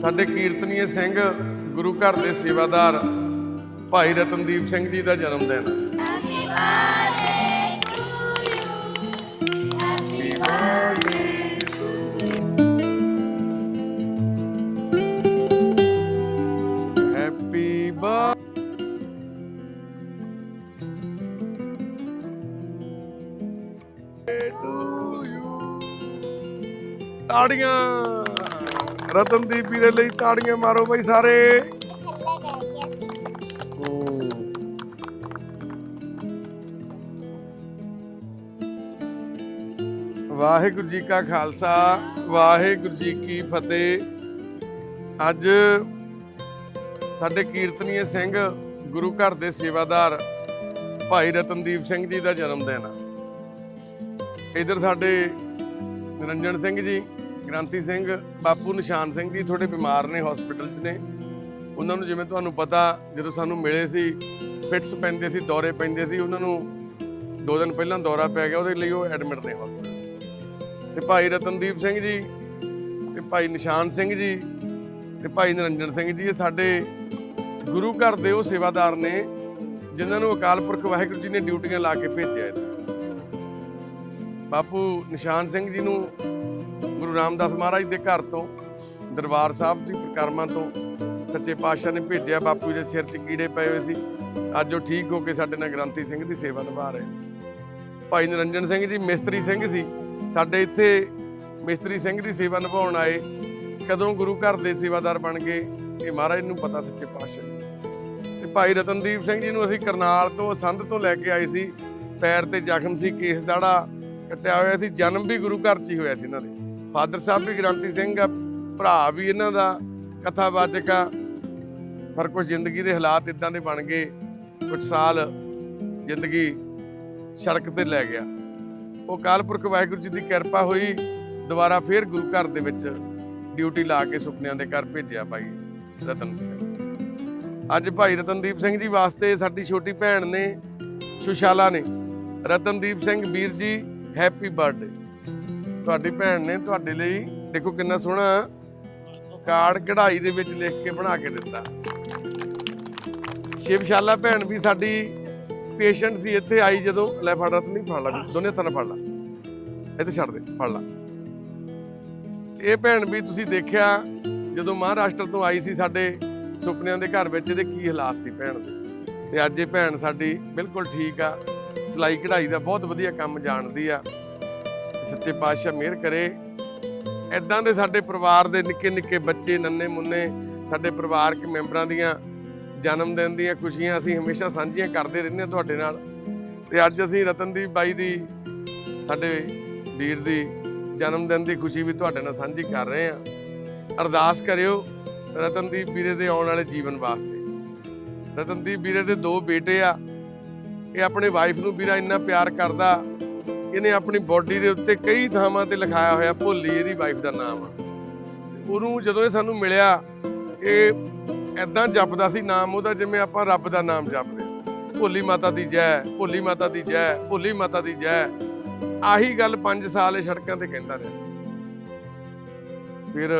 ਸਾਡੇ ਕੀਰਤਨੀਏ ਸਿੰਘ, ਗੁਰੂ ਘਰ ਦੇ ਸੇਵਾਦਾਰ ਭਾਈ ਰਤਨਦੀਪ ਸਿੰਘ ਜੀ ਦਾ ਜਨਮ ਦਿਨ। ਹੈਪੀ ਬਰਥਡੇ ਤਾੜੀਆਂ। ਰਤਨਦੀਪ ਵੀਰੇ ਲਈ ਤਾੜੀਆਂ ਮਾਰੋ ਬਈ ਸਾਰੇ। ਵਾਹਿਗੁਰੂ ਜੀ ਕਾ ਖਾਲਸਾ, ਵਾਹਿਗੁਰੂ ਜੀ ਕੀ ਫਤਿਹ। ਅੱਜ ਸਾਡੇ ਕੀਰਤਨੀਏ ਸਿੰਘ ਗੁਰੂ ਘਰ ਦੇ ਸੇਵਾਦਾਰ ਭਾਈ ਰਤਨਦੀਪ ਸਿੰਘ ਜੀ ਦਾ ਜਨਮ ਦਿਨ। ਆ ਇਧਰ ਸਾਡੇ ਨਿਰੰਜਨ ਸਿੰਘ ਜੀ ਕ੍ਰਾਂਤੀ ਸਿੰਘ, ਬਾਪੂ ਨਿਸ਼ਾਨ ਸਿੰਘ ਜੀ ਥੋੜੇ ਬਿਮਾਰ ਨੇ ਹਸਪੀਟਲ 'ਚ ਨੇ। ਉਹਨਾਂ ਨੂੰ ਜਿਵੇਂ ਤੁਹਾਨੂੰ ਪਤਾ, ਜਦੋਂ ਸਾਨੂੰ ਮਿਲੇ ਸੀ, ਫਿਟਸ ਪੈਂਦੇ ਸੀ, ਦੌਰੇ ਪੈਂਦੇ ਸੀ, ਉਹਨਾਂ ਨੂੰ ਦੋ ਦਿਨ ਪਹਿਲਾਂ ਦੌਰਾ ਪੈ ਗਿਆ, ਉਹਦੇ ਲਈ ਉਹ ਐਡਮਿਟ ਨੇ ਹਸਪੀਟਲ ਤੇ ਭਾਈ ਰਤਨਦੀਪ ਸਿੰਘ ਜੀ ਤੇ ਭਾਈ ਨਿਸ਼ਾਨ ਸਿੰਘ ਜੀ ਤੇ ਭਾਈ ਨਿਰੰਜਨ ਸਿੰਘ ਜੀ, ਇਹ ਸਾਡੇ ਗੁਰੂ ਘਰ ਦੇ ਉਹ ਸੇਵਾਦਾਰ ਨੇ, ਜਿਨ੍ਹਾਂ ਨੂੰ ਅਕਾਲ ਪੁਰਖ ਵਾਹਿਗੁਰੂ ਜੀ ਨੇ ਡਿਊਟੀਆਂ ਲਾ ਕੇ ਭੇਜਿਆ ਇੱਥੇ ਬਾਪੂ ਨਿਸ਼ਾਨ ਸਿੰਘ ਜੀ ਨੂੰ ਗੁਰੂ ਰਾਮਦਾਸ ਮਹਾਰਾਜ ਦੇ ਘਰ ਤੋਂ, ਦਰਬਾਰ ਸਾਹਿਬ ਦੀ ਪ੍ਰਕਰਮਾਂ ਤੋਂ ਸੱਚੇ ਪਾਤਸ਼ਾਹ ਨੇ ਭੇਜਿਆ, ਬਾਪੂ ਦੇ ਸਿਰ 'ਚ ਕੀੜੇ ਪਏ ਹੋਏ ਸੀ। ਅੱਜ ਉਹ ਠੀਕ ਹੋ ਕੇ ਸਾਡੇ ਨਾਲ ਗ੍ਰੰਥੀ ਸਿੰਘ ਦੀ ਸੇਵਾ ਨਿਭਾ ਰਹੇ ਭਾਈ ਨਿਰੰਜਨ ਸਿੰਘ ਜੀ, ਮਿਸਤਰੀ ਸਿੰਘ ਸੀ। ਸਾਡੇ ਇੱਥੇ ਮਿਸਤਰੀ ਸਿੰਘ ਦੀ ਸੇਵਾ ਨਿਭਾਉਣ ਆਏ। ਕਦੋਂ ਗੁਰੂ ਘਰ ਦੇ ਸੇਵਾਦਾਰ ਬਣ ਗਏ, ਇਹ ਮਹਾਰਾਜ ਨੂੰ ਪਤਾ ਸੱਚੇ ਪਾਤਸ਼ਾਹ ਨੂੰ। ਤੇ ਭਾਈ ਰਤਨਦੀਪ ਸਿੰਘ ਜੀ ਨੂੰ ਅਸੀਂ ਕਰਨਾਲ ਤੋਂ, ਸੰਧ ਤੋਂ ਲੈ ਕੇ ਆਏ ਸੀ। ਪੈਰ ਤੇ ਜ਼ਖਮ ਸੀ, ਕੇਸ ਦਾੜਾ ਕੱਟਿਆ ਹੋਇਆ ਸੀ। ਜਨਮ ਵੀ ਗੁਰੂ ਘਰ 'ਚ ਹੀ ਹੋਇਆ ਸੀ ਇਹਨਾਂ ਦੇ। ਫਾਦਰ ਸਾਹਿਬ ਵੀ ਗ੍ਰੰਥੀ ਸਿੰਘ ਆ, ਭਰਾ ਵੀ ਇਹਨਾਂ ਦਾ ਕਥਾਵਾਚਕ ਆ। ਪਰ ਕੁਝ ਜ਼ਿੰਦਗੀ ਦੇ ਹਾਲਾਤ ਇਦਾਂ ਦੇ ਬਣ ਗਏ ਕੁਝ ਸਾਲ ਜ਼ਿੰਦਗੀ ਸੜਕ ਤੇ ਲੈ ਗਿਆ। ਉਹ ਕਾਲਪੁਰਖ ਵਾਹਿਗੁਰੂ ਜੀ ਦੀ ਕਿਰਪਾ ਹੋਈ, ਦੁਬਾਰਾ ਫੇਰ ਗੁਰੂ ਘਰ ਦੇ ਵਿੱਚ ਡਿਊਟੀ ਲਾ ਕੇ ਸੁਪਨਿਆਂ ਦੇ ਘਰ ਭੇਜਿਆ ਭਾਈ ਰਤਨ ਸਿੰਘ। ਅੱਜ ਭਾਈ ਰਤਨਦੀਪ ਸਿੰਘ ਜੀ ਵਾਸਤੇ ਸਾਡੀ ਛੋਟੀ ਭੈਣ ਨੇ, ਸੁਸ਼ਾਲਾ ਨੇ। ਰਤਨਦੀਪ ਸਿੰਘ ਵੀਰ ਜੀ ਹੈਪੀ ਬਰਥਡੇ ਤੁਹਾਡੀ ਭੈਣ ਨੇ ਤੁਹਾਡੇ ਲਈ ਦੇਖੋ ਕਿੰਨਾ ਸੋਹਣਾ ਕਾਰਡ ਕਢਾਈ ਦੇ ਵਿੱਚ ਲਿਖ ਕੇ ਬਣਾ ਕੇ ਦਿੱਤਾ। ਸ਼ਿਵਸ਼ਾਲਾ ਭੈਣ ਵੀ ਸਾਡੀ ਪੇਸ਼ੈਂਟ ਸੀ, ਇੱਥੇ ਆਈ ਜਦੋਂ, ਲੈ ਫੜ ਰਤ ਨਹੀਂ ਫੜ ਲਾ ਦੋਨੇ ਹੱਥਾਂ ਨਾਲ ਫੜ ਲਾ। ਇੱਥੇ ਛੱਡ ਦੇ, ਫੜ ਲਾ। ਇਹ ਭੈਣ ਵੀ ਤੁਸੀਂ ਦੇਖਿਆ, ਜਦੋਂ ਮਹਾਰਾਸ਼ਟਰ ਤੋਂ ਆਈ ਸੀ ਸਾਡੇ ਸੁਪਨਿਆਂ ਦੇ ਘਰ ਵਿੱਚ, ਇਹਦੇ ਕੀ ਹਾਲਾਤ ਸੀ ਭੈਣ ਦੇ? ਤੇ ਅੱਜ ਇਹ ਭੈਣ ਸਾਡੀ ਬਿਲਕੁਲ ਠੀਕ ਆ, ਸਿਲਾਈ ਕਢਾਈ ਦਾ ਬਹੁਤ ਵਧੀਆ ਕੰਮ ਜਾਣਦੀ ਆ। ਸੱਚੇ ਪਾਤਸ਼ਾਹ ਮਿਹਰ ਕਰੇ। ਐਦਾਂ ਦੇ ਸਾਡੇ ਪਰਿਵਾਰ ਦੇ ਨਿੱਕੇ ਨਿੱਕੇ ਬੱਚੇ, ਨੰਨੇ ਮੁੰਨੇ ਸਾਡੇ ਪਰਿਵਾਰਕ ਮੈਂਬਰਾਂ ਦੀਆਂ ਜਨਮ ਦਿਨ ਦੀਆਂ ਖੁਸ਼ੀਆਂ ਅਸੀਂ ਹਮੇਸ਼ਾ ਸਾਂਝੀਆਂ ਕਰਦੇ ਰਹਿੰਦੇ ਹਾਂ ਤੁਹਾਡੇ ਨਾਲ। ਤੇ ਅੱਜ ਅਸੀਂ ਰਤਨਦੀਪ ਬਾਈ ਦੀ, ਸਾਡੇ ਵੀਰ ਦੀ ਜਨਮ ਦਿਨ ਦੀ ਖੁਸ਼ੀ ਵੀ ਤੁਹਾਡੇ ਨਾਲ ਸਾਂਝੀ ਕਰ ਰਹੇ ਹਾਂ। ਅਰਦਾਸ ਕਰਿਓ ਰਤਨਦੀਪ ਵੀਰੇ ਦੇ ਆਉਣ ਵਾਲੇ ਜੀਵਨ ਵਾਸਤੇ। ਰਤਨਦੀਪ ਵੀਰੇ ਦੇ ਦੋ ਬੇਟੇ ਆ। ਇਹ ਆਪਣੇ ਵਾਈਫ ਨੂੰ ਵੀਰਾ ਇੰਨਾ ਪਿਆਰ ਕਰਦਾ ਇਹਨੇ ਆਪਣੀ ਬਾਡੀ ਦੇ ਉੱਤੇ ਕਈ ਥਾਵਾਂ ਤੇ ਲਿਖਾਇਆ ਹੋਇਆ ਭੋਲੀ ਇਹਦੀ ਵਾਈਫ ਦਾ ਨਾਮ ਉਹਨੂੰ ਜਦੋਂ ਇਹ ਸਾਨੂੰ ਮਿਲਿਆ, ਇਹ ਐਦਾਂ ਜਪਦਾ ਸੀ, ਨਾਮ ਉਹਦਾ ਜਿਵੇਂ ਆਪਾਂ ਰੱਬ ਦਾ ਨਾਮ ਜਪਦੇ ਭੋਲੀ ਮਾਤਾ ਦੀ ਜੈ, ਭੋਲੀ ਮਾਤਾ ਦੀ ਜੈ, ਭੋਲੀ ਮਾਤਾ ਦੀ ਜੈ। ਆਹੀ ਗੱਲ 5 ਸਾਲ ਇਹ ਸੜਕਾਂ ਤੇ ਕਹਿੰਦਾ ਰਿਹਾ। ਫਿਰ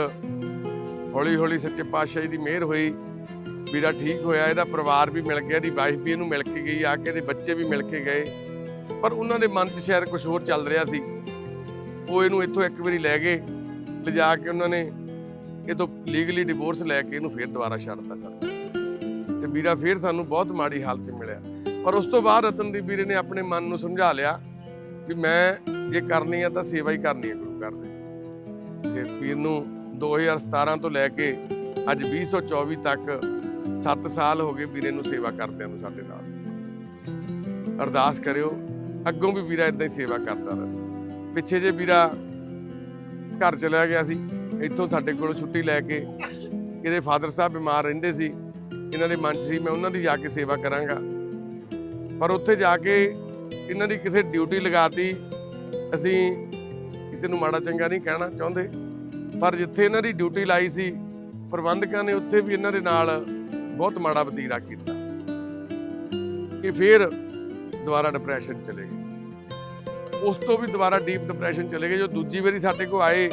ਹੌਲੀ ਹੌਲੀ ਸੱਚੇ ਪਾਤਸ਼ਾਹ ਜੀ ਦੀ ਮਿਹਰ ਹੋਈ, ਵੀਰਾ ਠੀਕ ਹੋਇਆ, ਇਹਦਾ ਪਰਿਵਾਰ ਵੀ ਮਿਲ ਗਿਆ, ਇਹਦੀ ਵਾਈਫ ਵੀ ਇਹਨੂੰ ਮਿਲ ਕੇ ਗਈ, ਆ ਕੇ ਇਹਦੇ ਬੱਚੇ ਵੀ ਮਿਲ ਕੇ ਗਏ। ਪਰ ਉਹਨਾਂ ਦੇ ਮਨ 'ਚ ਸ਼ਾਇਦ ਕੁਝ ਹੋਰ ਚੱਲ ਰਿਹਾ ਸੀ। ਉਹ ਇਹਨੂੰ ਇੱਥੋਂ ਇੱਕ ਵਾਰੀ ਲੈ ਗਏ, ਲਿਜਾ ਕੇ ਉਹਨਾਂ ਨੇ ਇਹ ਤੋਂ ਲੀਗਲੀ ਡਿਵੋਰਸ ਲੈ ਕੇ ਇਹਨੂੰ ਫੇਰ ਦੁਬਾਰਾ ਛੱਡਤਾ ਸਰ। ਤੇ ਵੀਰਾ ਫੇਰ ਸਾਨੂੰ ਬਹੁਤ ਮਾੜੀ ਹਾਲਤ 'ਚ ਮਿਲਿਆ। ਪਰ ਉਸ ਤੋਂ ਬਾਅਦ ਰਤਨਦੀਪ ਵੀਰੇ ਨੇ ਆਪਣੇ ਮਨ ਨੂੰ ਸਮਝਾ ਲਿਆ ਵੀ ਮੈਂ ਜੇ ਕਰਨੀ ਆ ਤਾਂ ਸੇਵਾ ਹੀ ਕਰਨੀ ਹੈ ਗੁਰੂ ਘਰ ਦੇ। ਤੇ ਵੀਰ ਨੂੰ 2017 ਤੋਂ ਲੈ ਕੇ ਅੱਜ 2024 ਤੱਕ 7 ਸਾਲ ਹੋ ਗਏ ਵੀਰੇ ਨੂੰ ਸੇਵਾ ਕਰਦਿਆਂ ਨੂੰ ਸਾਡੇ ਨਾਲ। ਅਰਦਾਸ ਕਰਿਓ ਅੱਗੋਂ ਵੀ ਵੀਰਾ ਇਦਾਂ ਹੀ ਸੇਵਾ ਕਰਦਾ ਰਿਹਾ। ਪਿੱਛੇ ਜੇ ਵੀਰਾ ਘਰ ਚਲਿਆ ਗਿਆ ਸੀ, ਇੱਥੋਂ ਸਾਡੇ ਕੋਲ ਛੁੱਟੀ ਲੈ ਕੇ ਇਹਦੇ ਫਾਦਰ ਸਾਹਿਬ ਬਿਮਾਰ ਰਹਿੰਦੇ ਸੀ, ਇਹਨਾਂ ਦੇ ਮਨ 'ਚ ਸੀ, ਮੈਂ ਉਹਨਾਂ ਦੀ ਜਾ ਕੇ ਸੇਵਾ ਕਰਾਂਗਾ। ਪਰ ਉੱਥੇ ਜਾ ਕੇ ਇਹਨਾਂ ਦੀ ਕਿਸੇ ਡਿਊਟੀ ਲਗਾਤੀ, ਅਸੀਂ ਕਿਸੇ ਨੂੰ ਮਾੜਾ ਚੰਗਾ ਨਹੀਂ ਕਹਿਣਾ ਚਾਹੁੰਦੇ। ਪਰ ਜਿੱਥੇ ਇਹਨਾਂ ਦੀ ਡਿਊਟੀ ਲਾਈ ਸੀ, ਪ੍ਰਬੰਧਕਾਂ ਨੇ ਉੱਥੇ ਵੀ ਇਹਨਾਂ ਦੇ ਨਾਲ ਬਹੁਤ ਮਾੜਾ ਵਤੀਰਾ ਕੀਤਾ। ਕਿ ਫਿਰ ਦੁਬਾਰਾ ਡਿਪਰੈਸ਼ਨ ਚਲੇ ਗਏ। ਉਸ ਤੋਂ ਵੀ ਦੁਬਾਰਾ ਡੀਪ ਡਿਪਰੈਸ਼ਨ ਚਲੇ ਗਏ, ਜੋ ਦੂਜੀ ਵਾਰੀ ਸਾਡੇ ਕੋਲ ਆਏ,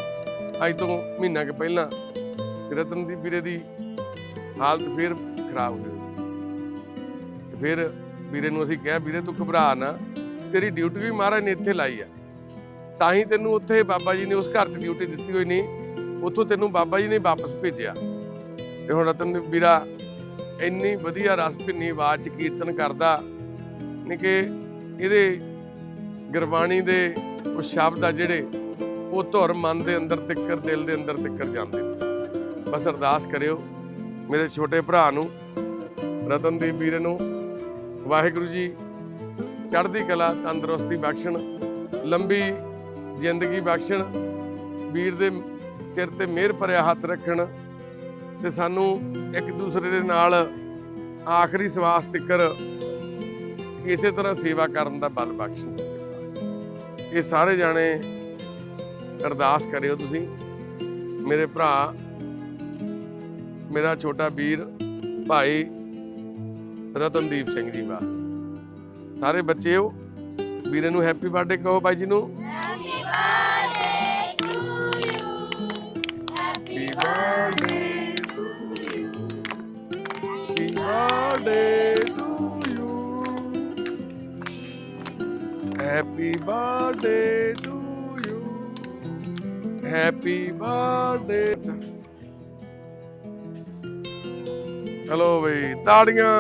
ਅੱਜ ਤੋਂ ਮਹੀਨਾ ਕੁ ਪਹਿਲਾਂ ਰਤਨਦੀਪ ਵੀਰੇ ਦੀ ਹਾਲਤ ਫਿਰ ਖਰਾਬ ਹੋ ਗਈ ਤੇ ਫਿਰ ਵੀਰੇ ਨੂੰ ਅਸੀਂ ਕਿਹਾ, ਵੀਰੇ ਤੂੰ ਘਬਰਾ ਨਾ, ਤੇਰੀ ਡਿਊਟੀ ਵੀ ਮਹਾਰਾਜ ਨੇ ਇੱਥੇ ਲਾਈ ਆ। ਤਾਂ ਹੀ ਤੈਨੂੰ ਉੱਥੇ ਬਾਬਾ ਜੀ ਨੇ ਉਸ ਘਰ 'ਚ ਡਿਊਟੀ ਦਿੱਤੀ ਹੋਈ ਨਹੀਂ, ਉੱਥੋਂ ਤੈਨੂੰ ਬਾਬਾ ਜੀ ਨੇ ਵਾਪਸ ਭੇਜਿਆ। ਤੇ ਹੁਣ ਰਤਨਦੀਪ ਵੀਰਾ ਇੰਨੀ ਵਧੀਆ ਰਸ ਭਿੰਨੀ ਆਵਾਜ਼ 'ਚ ਕੀਰਤਨ ਕਰਦਾ ਨੇ ਕਿ ਇਹਦੇ ਗੁਰਬਾਣੀ ਦੇ ਉਹ ਸ਼ਬਦ ਆ ਜਿਹੜੇ ਉਹ ਧੁਰ ਮਨ ਦੇ ਅੰਦਰ ਤਿੱਕਰ, ਦਿਲ ਦੇ ਅੰਦਰ ਤਿੱਕਰ ਜਾਂਦੇ ਬਸ ਅਰਦਾਸ ਕਰਿਓ ਮੇਰੇ ਛੋਟੇ ਭਰਾ ਨੂੰ ਰਤਨਦੀਪ ਵੀਰੇ ਨੂੰ, ਵਾਹਿਗੁਰੂ ਜੀ, ਚੜ੍ਹਦੀ ਕਲਾ, ਤੰਦਰੁਸਤੀ ਬਖਸ਼ਣ, ਲੰਬੀ ਜ਼ਿੰਦਗੀ ਬਖਸ਼ਣ, ਵੀਰ ਦੇ ਸਿਰ ਤੇ ਮਿਹਰ ਭਰਿਆ ਹੱਥ ਰੱਖਣ ਤੇ ਸਾਨੂੰ ਇੱਕ ਦੂਸਰੇ ਦੇ ਨਾਲ ਆਖਰੀ ਸਵਾਸ ਤੱਕਰ ਇਸੇ ਤਰ੍ਹਾਂ ਸੇਵਾ ਕਰਨ ਦਾ ਬਲ ਬਖਸ਼ਣ। ਇਹ ਸਾਰੇ ਜਾਣੇ ਅਰਦਾਸ ਕਰਿਓ ਤੁਸੀਂ ਮੇਰੇ ਭਰਾ ਮੇਰਾ ਛੋਟਾ ਵੀਰ ਭਾਈ ਰਤਨਦੀਪ ਸਿੰਘ ਜੀ ਵਾਸਤੇ ਸਾਰੇ ਬੱਚਿਓ ਵੀਰੇ ਨੂੰ ਹੈਪੀ ਬਰਥਡੇ ਕਹੋ ਬਾਈ ਜੀ ਨੂੰ to you. to you. Happy birthday happy birthday to you happy birthday hello ਬਈ ਤਾੜੀਆਂ